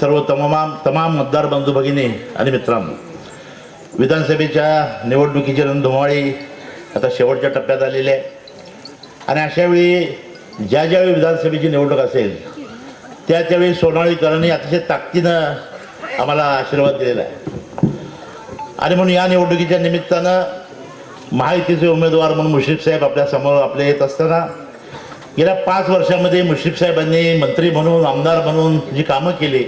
सर्व तमाम तमाम मतदार बंधू भगिनी आणि मित्रांनो विधानसभेच्या निवडणुकीची रणधुमाळी आता शेवटच्या टप्प्यात आलेली आहे आणि अशावेळी ज्या ज्यावेळी विधानसभेची निवडणूक असेल त्या त्यावेळी सोनाळीकरांनी अतिशय ताकदीनं आम्हाला आशीर्वाद दिलेला आहे. आणि म्हणून या निवडणुकीच्या निमित्तानं महायुतीचे उमेदवार म्हणून मुश्रीफ साहेब आपल्यासमोर आपले येत असताना गेल्या पाच वर्षामध्ये मुश्रीफ साहेबांनी मंत्री म्हणून आमदार म्हणून जी कामं केली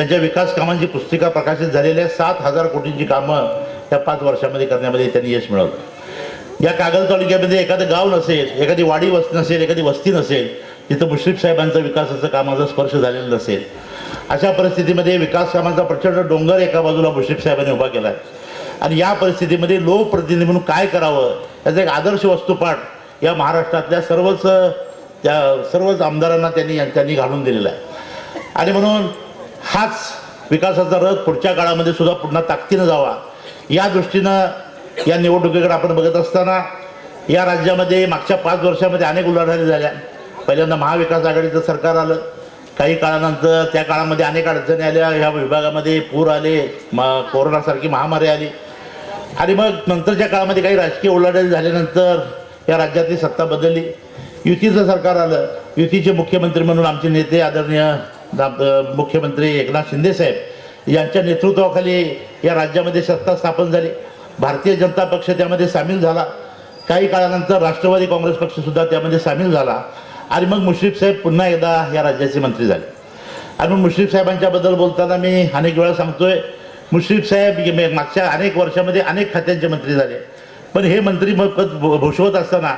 त्यांच्या विकास कामांची पुस्तिका प्रकाशित झालेल्या सात हजार कोटींची कामं या पाच वर्षामध्ये करण्यामध्ये त्यांनी यश मिळवलं. या कागल तालुक्यामध्ये एखादं गाव नसेल एखादी वाडी वस्ती नसेल एखादी वस्ती नसेल तिथं मुश्रीफ साहेबांचं विकासाचं कामाचा स्पर्श झालेला नसेल. अशा परिस्थितीमध्ये विकास कामांचा प्रचंड डोंगर एका बाजूला मुश्रीफ साहेबांनी उभा केला आहे आणि या परिस्थितीमध्ये लोकप्रतिनिधी म्हणून काय करावं? याचा एक आदर्श वस्तुपाठ या महाराष्ट्रातल्या सर्वच त्या सर्वच आमदारांना त्यांनी त्यांनी घालून दिलेला आहे. आणि म्हणून हाच विकासाचा रथ पुढच्या काळामध्ये सुद्धा पुन्हा ताकदीनं जावा. या दृष्टीनं या निवडणुकीकडे आपण बघत असताना या राज्यामध्ये मागच्या पाच वर्षामध्ये अनेक उलाढाली झाल्या. पहिल्यांदा महाविकास आघाडीचं सरकार आलं. काही काळानंतर त्या काळामध्ये अनेक अडचणी आल्या. ह्या विभागामध्ये पूर आले म कोरोनासारखी महामारी आली. आणि मग नंतरच्या काळामध्ये काही राजकीय उलाढाली झाल्यानंतर या राज्यातली सत्ता बदलली. युतीचं सरकार आलं. युतीचे मुख्यमंत्री म्हणून आमचे नेते आदरणीय मुख्यमंत्री एकनाथ शिंदे साहेब यांच्या नेतृत्वाखाली या राज्यामध्ये सत्ता स्थापन झाली. भारतीय जनता पक्ष त्यामध्ये सामील झाला. काही काळानंतर राष्ट्रवादी काँग्रेस पक्षसुद्धा त्यामध्ये सामील झाला. आणि मग मुश्रीफ साहेब पुन्हा एकदा या राज्याचे मंत्री झाले. आणि मग मुश्रीफ साहेबांच्याबद्दल बोलताना मी अनेक वेळा सांगतोय मुश्रीफ साहेब मागच्या अनेक वर्षामध्ये अनेक खात्यांचे मंत्री झाले. पण हे मंत्री मग पद भूषवत असताना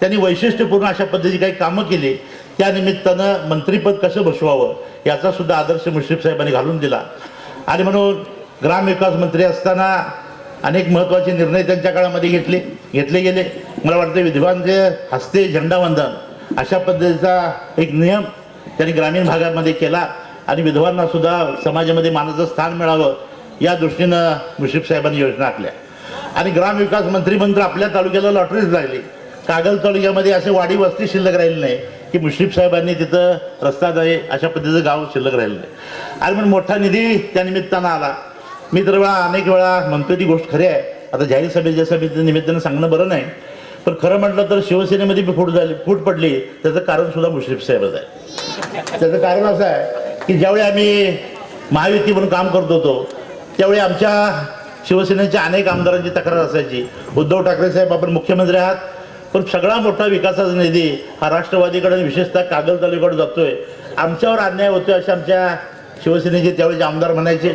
त्यांनी वैशिष्ट्यपूर्ण अशा पद्धतीची काही कामं केली. त्यानिमित्तानं मंत्रीपद कसं भूषवावं? याचा सुद्धा आदर्श मुश्रीफ साहेबांनी घालून दिला. आणि म्हणून ग्रामविकास मंत्री असताना अनेक महत्त्वाचे निर्णय त्यांच्या काळामध्ये घेतले घेतले गेले. मला वाटतं विधवांचे हस्ते झेंडावंदन अशा पद्धतीचा एक नियम त्यांनी ग्रामीण भागामध्ये केला. आणि विधवांना सुद्धा समाजामध्ये मानाचं स्थान मिळावं या दृष्टीनं मुश्रीफ साहेबांनी योजना आखल्या. आणि ग्रामविकास मंत्री मंत्र आपल्या तालुक्याला लॉटरीच लागली कागल तालुक्यामध्ये असे वाडी वस्ती शिल्लक राहिली नाही. की मुश्रीफ साहेबांनी तिथं रस्ता जाय अशा पद्धतीचं गाव शिल्लक राहिलं आहे. आणि मग मोठा निधी त्या निमित्तानं आला. मी तर वेळा अनेक वेळा म्हणतोय ती गोष्ट खरी आहे. आता जाहीर सभेच्या सभेच्या निमित्तानं सांगणं बरं नाही पण खरं म्हटलं तर शिवसेनेमध्ये बी फूट झाली फूट पडली त्याचं कारण सुद्धा मुश्रीफ साहेबच आहे. त्याचं कारण असं आहे की ज्यावेळी आम्ही महायुती म्हणून काम करत होतो त्यावेळी आमच्या शिवसेनेच्या अनेक आमदारांची तक्रार असायची. उद्धव ठाकरे साहेब आपण मुख्यमंत्री आहात पण सगळा मोठा विकासाचा निधी हा राष्ट्रवादीकडे आणि विशेषतः कागल तालुक्याकडे जातोय. आमच्यावर अन्याय होतोय असे आमच्या शिवसेनेचे त्यावेळेचे आमदार म्हणायचे.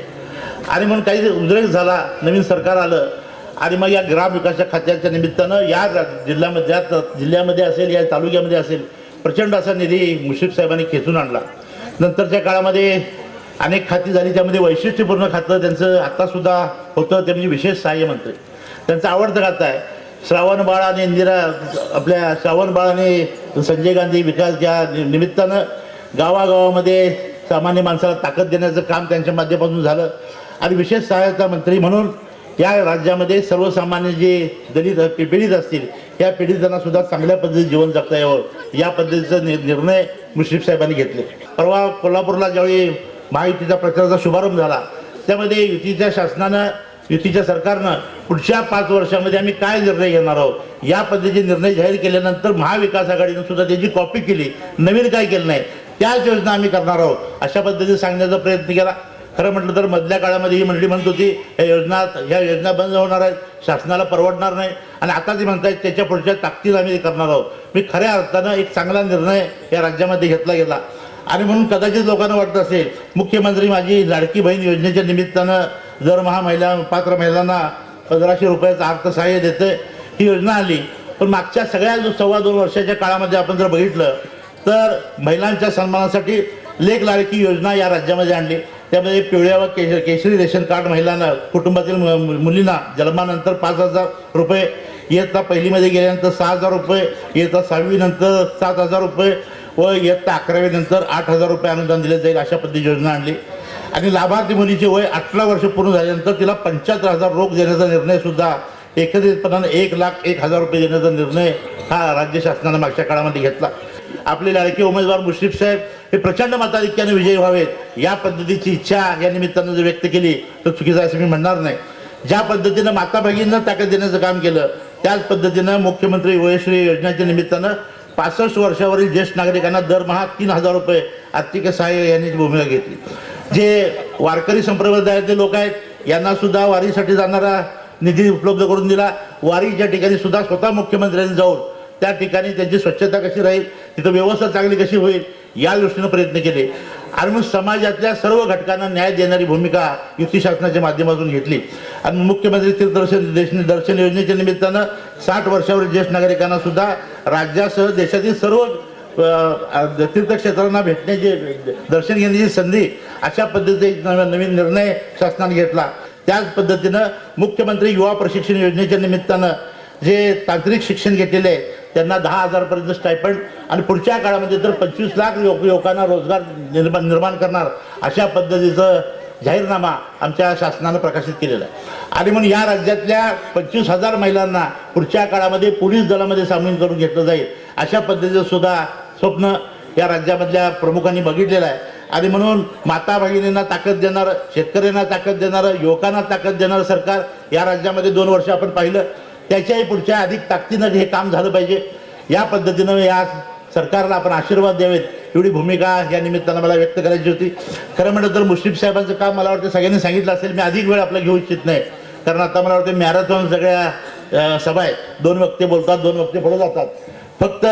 आणि म्हणून काही उद्रेक झाला नवीन सरकार आलं. आणि मग या ग्रामविकासाच्या खात्याच्या निमित्तानं या जिल्ह्यामध्ये या जिल्ह्यामध्ये असेल या तालुक्यामध्ये असेल प्रचंड असा निधी मुश्रीफ साहेबांनी खेचून आणला. नंतरच्या काळामध्ये अनेक खाती झाली त्यामध्ये वैशिष्ट्यपूर्ण खातं त्यांचं आत्तासुद्धा होतं ते म्हणजे विशेष सहाय्य मंत्री त्यांचं आवडतं खातं आहे. श्रावण बाळ आणि इंदिरा आपल्या श्रावण बाळ आणि संजय गांधी विकास या निमित्तानं गावागावामध्ये सामान्य माणसाला ताकद देण्याचं काम त्यांच्या माध्यमातून झालं. आणि विशेष सहायता मंत्री म्हणून या राज्यामध्ये सर्वसामान्य जे दलित पीडित असतील या पीडितांना सुद्धा चांगल्या पद्धतीने जीवन जगता यावं. या पद्धतीचा नि- निर्णय मुश्रीफ साहेबांनी घेतले. परवा कोल्हापूरला ज्यावेळी महायुतीचा प्रचाराचा शुभारंभ झाला त्यामध्ये युतीच्या शासनानं युतीच्या सरकारनं पुढच्या पाच वर्षामध्ये आम्ही काय निर्णय घेणार आहोत? या पद्धतीचे निर्णय जाहीर केल्यानंतर महाविकास आघाडीनं सुद्धा त्याची कॉपी केली. नवीन काय केलं नाही. त्याच योजना आम्ही करणार आहोत. अशा पद्धतीने सांगण्याचा प्रयत्न केला. खरं म्हटलं तर मधल्या काळामध्ये ही मंडळी म्हणत होती ह्या योजना ह्या योजना बंद होणार आहेत. शासनाला परवडणार नाही. आणि आता ते म्हणतायत त्याच्या पुढच्या ताकदीत आम्ही करणार आहोत. मी खऱ्या अर्थानं एक चांगला निर्णय या राज्यामध्ये घेतला गेला. आणि म्हणून कदाचित लोकांना वाटत असेल मुख्यमंत्री माझी लाडकी बहीण योजनेच्या निमित्तानं दरमहा महिला पात्र महिलांना पंधराशे रुपयाचं अर्थसहाय्य देते ही योजना आली. पण मागच्या सगळ्या जो सव्वा दोन वर्षाच्या काळामध्ये आपण जर बघितलं तर महिलांच्या सन्मानासाठी लेख लाडकी योजना या राज्यामध्ये आणली. त्यामध्ये पिवळ्या व केश केशरी रेशन कार्ड महिलांना कुटुंबातील मु- मुलींना जन्मानंतर पाच हजार रुपये इयत्ता पहिलीमध्ये गेल्यानंतर सहा हजार रुपये इयत्ता सहावीनंतर सात हजार रुपये व इयत्ता अकरावीनंतर आठ हजार रुपये अनुदान दिले जाईल अशा पद्धती योजना आणली. आणि लाभार्थी मुलीचे वय अठरा वर्ष पूर्ण झाल्यानंतर तिला पंच्याहत्तर हजार रोख देण्याचा निर्णय सुद्धा एकत्रितपणाने एक लाख एक हजार रुपये देण्याचा निर्णय हा राज्य शासनानं मागच्या काळामध्ये घेतला. आपले लाडके उमेदवार मुश्रीफ साहेब हे प्रचंड मताधिक्याने विजयी व्हावेत. या पद्धतीची इच्छा या निमित्तानं जर व्यक्त केली तर चुकीचं आहे असं मी म्हणणार नाही. ज्या पद्धतीनं माता भगिनींना ताकद देण्याचं काम केलं त्याच पद्धतीनं मुख्यमंत्री वयश्री योजनेच्या निमित्तानं पासष्ट वर्षावरील ज्येष्ठ नागरिकांना दरमहा तीन हजार रुपये आर्थिक सहाय्य यांनी भूमिका घेतली. जे वारकरी संप्रदायातले लोक आहेत यांना सुद्धा वारीसाठी जाणारा निधी उपलब्ध करून दिला. वारीच्या ठिकाणी सुद्धा स्वतः मुख्यमंत्र्यांनी जाऊन त्या ठिकाणी त्यांची स्वच्छता कशी राहील तिथं व्यवस्था चांगली कशी होईल या दृष्टीनं प्रयत्न केले. आणि मग समाजातल्या सर्व घटकांना न्याय देणारी भूमिका युती शासनाच्या माध्यमातून घेतली. आणि मुख्यमंत्री तीर्थदर्शन देश दर्शन योजनेच्या निमित्तानं साठ वर्षावरील ज्येष्ठ नागरिकांना सुद्धा राज्यासह देशातील सर्व तीर्थक्षेत्रांना भेटण्याची दर्शन घेण्याची संधी अशा पद्धतीचा एक नवीन निर्णय शासनाने घेतला. त्याच पद्धतीनं मुख्यमंत्री युवा प्रशिक्षण योजनेच्या निमित्तानं जे तांत्रिक शिक्षण घेतलेले आहे त्यांना दहा हजारपर्यंत स्टायपंड आणि पुढच्या काळामध्ये तर पंचवीस लाख लोक युवकांना रोजगार निर्माण निर्माण करणार अशा पद्धतीचं जाहीरनामा आमच्या शासनानं प्रकाशित केलेला आहे. आणि म्हणून या राज्यातल्या पंचवीस हजार महिलांना पुढच्या काळामध्ये पोलीस दलामध्ये सामील करून घेतलं जाईल अशा पद्धतीचं सुद्धा स्वप्न या राज्यामधल्या प्रमुखांनी बघितलेलं आहे. आणि म्हणून माता भगिनींना ताकद देणारं शेतकऱ्यांना ताकद देणारं युवकांना ताकद देणारं सरकार या राज्यामध्ये दोन वर्ष आपण पाहिलं. त्याच्याही पुढच्या अधिक ताकदीनं हे काम झालं पाहिजे. या पद्धतीनं या सरकारला आपण आशीर्वाद द्यावेत. एवढी भूमिका या निमित्तानं मला व्यक्त करायची होती. खरं म्हटलं तर मुश्रीफ साहेबांचं काम मला वाटतं सगळ्यांनी सांगितलं असेल. मी अधिक वेळ आपला घेऊ इच्छित नाही. कारण आता मला वाटतं मॅरेथॉन सगळ्या सभा आहेत. दोन वक्ते बोलतात दोन वक्ते पुढे जातात. फक्त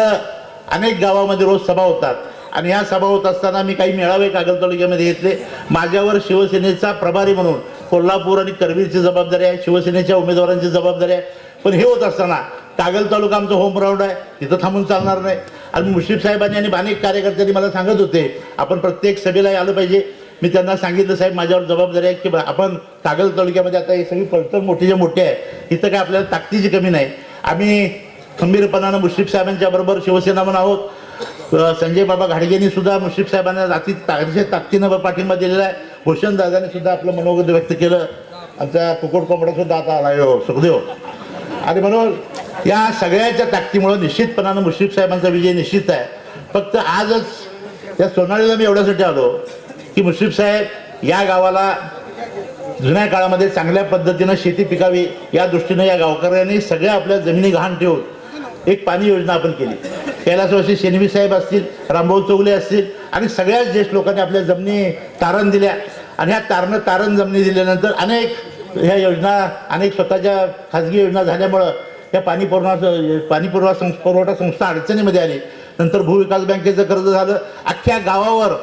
अनेक गावामध्ये रोज सभा होतात. आणि ह्या सभा होत असताना मी काही मेळावे कागल तालुक्यामध्ये घेतले. माझ्यावर शिवसेनेचा प्रभारी म्हणून कोल्हापूर आणि करवीरची जबाबदारी आहे शिवसेनेच्या उमेदवारांची जबाबदारी आहे. पण हे होत असताना कागल तालुका आमचं होम ग्राउंड आहे तिथं थांबून चालणार नाही. आणि मुश्रीफ साहेबांनी आणि अनेक कार्यकर्त्यांनी मला सांगत होते आपण प्रत्येक सभेला आलं पाहिजे. मी त्यांना सांगितलं साहेब माझ्यावर जबाबदारी आहे की बा- आपण कागल तालुक्यामध्ये आता ही सगळी पडतळ मोठी मोठी आहे. इथं काय आपल्याला ताकदीची कमी नाही. आम्ही खंबीरपणानं मुश्रीफ साहेबांच्या बरोबर शिवसेना म्हणून आहोत. संजय बाबा घाडगेंनी सुद्धा मुश्रीफ साहेबांना अति अतिशय ताकदीनं पाठिंबा दिलेला आहे. भूषण दादाने सुद्धा आपलं मनोगत व्यक्त केलं. आमचा कुकुट कोंबडा सुद्धा आता आला हो सुखदेव. आणि म्हणून या सगळ्याच्या ताकदीमुळं निश्चितपणानं मुश्रीफ साहेबांचा विजय निश्चित आहे. फक्त आजच त्या सोनाळीला मी एवढ्यासाठी आलो की मुश्रीफ साहेब या गावाला जुन्या काळामध्ये चांगल्या पद्धतीनं शेती पिकावी या दृष्टीनं या गावकऱ्यांनी सगळ्या आपल्या जमिनी गहाण ठेवून एक पाणी योजना आपण केली. कैलासवासी शेनवी साहेब असतील रामभाऊ चौगले असतील आणि सगळ्याच ज्येष्ठ लोकांनी आपल्या जमिनी तारण दिल्या. आणि ह्या तारण तारण जमिनी दिल्यानंतर अनेक ह्या योजना अनेक स्वतःच्या खाजगी योजना झाल्यामुळं या पाणी पुरवठा पाणी पुरवठा पुरवठा संस्था अडचणीमध्ये आली. नंतर भूविकास बँकेचं कर्ज झालं. अख्ख्या गावावर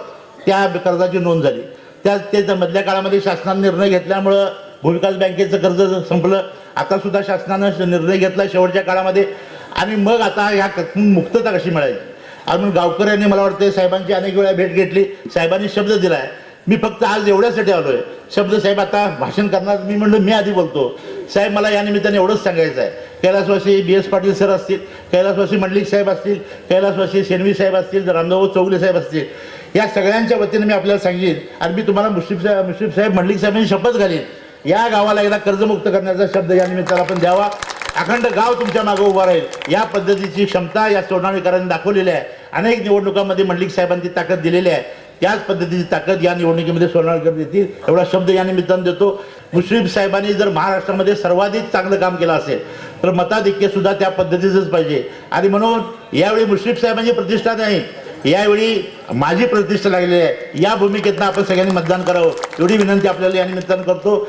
त्या कर्जाची नोंद झाली. त्या ते मधल्या काळामध्ये शासनाने निर्णय घेतल्यामुळं भूविकास बँकेचं कर्ज संपलं. आता सुद्धा शासनानं निर्णय घेतला शेवटच्या काळामध्ये. आणि मग आता ह्या कथून मुक्तता कशी मिळायची आणि म्हणून गावकऱ्यांनी मला वाटतं साहेबांची अनेक वेळा भेट घेतली. साहेबांनी शब्द दिला आहे मी फक्त आज एवढ्यासाठी आलो आहे शब्द साहेब आता भाषण करणार मी म्हणलं मी आधी बोलतो. साहेब मला या निमित्ताने एवढंच सांगायचं आहे. कैलासवासी बी एस पाटील सर असतील कैलासवासी मंडलिक साहेब असतील कैलासवासी शेनवी साहेब असतील रामदेव चौगले साहेब असतील. या सगळ्यांच्या वतीने मी आपल्याला सांगेन. आणि मी तुम्हाला मुश्रीफ साहेब मुश्रीफ साहेब मंडलिक साहेबांनी शपथ घालीन. या गावाला एकदा कर्जमुक्त करण्याचा शब्द या निमित्ताला आपण द्यावा. अखंड गाव तुमच्या मागे उभा राहील. या पद्धतीची क्षमता या सोनावेकरांनी दाखवलेली आहे. अनेक निवडणुकांमध्ये मंडलिक साहेबांची ताकद दिलेली आहे. त्याच पद्धतीची ताकद या निवडणुकीमध्ये सोनाळकर देतील. एवढा शब्द या निमित्तानं देतो. मुश्रीफ साहेबांनी जर महाराष्ट्रामध्ये सर्वाधिक चांगलं काम केलं असेल तर मताधिक्य सुद्धा त्या पद्धतीचंच पाहिजे. आणि म्हणून यावेळी मुश्रीफ साहेबांची प्रतिष्ठा नाही यावेळी माझी प्रतिष्ठा लागलेली आहे. या भूमिकेतनं आपण सगळ्यांनी मतदान करावं. एवढी विनंती आपल्याला या निमित्तानं करतो.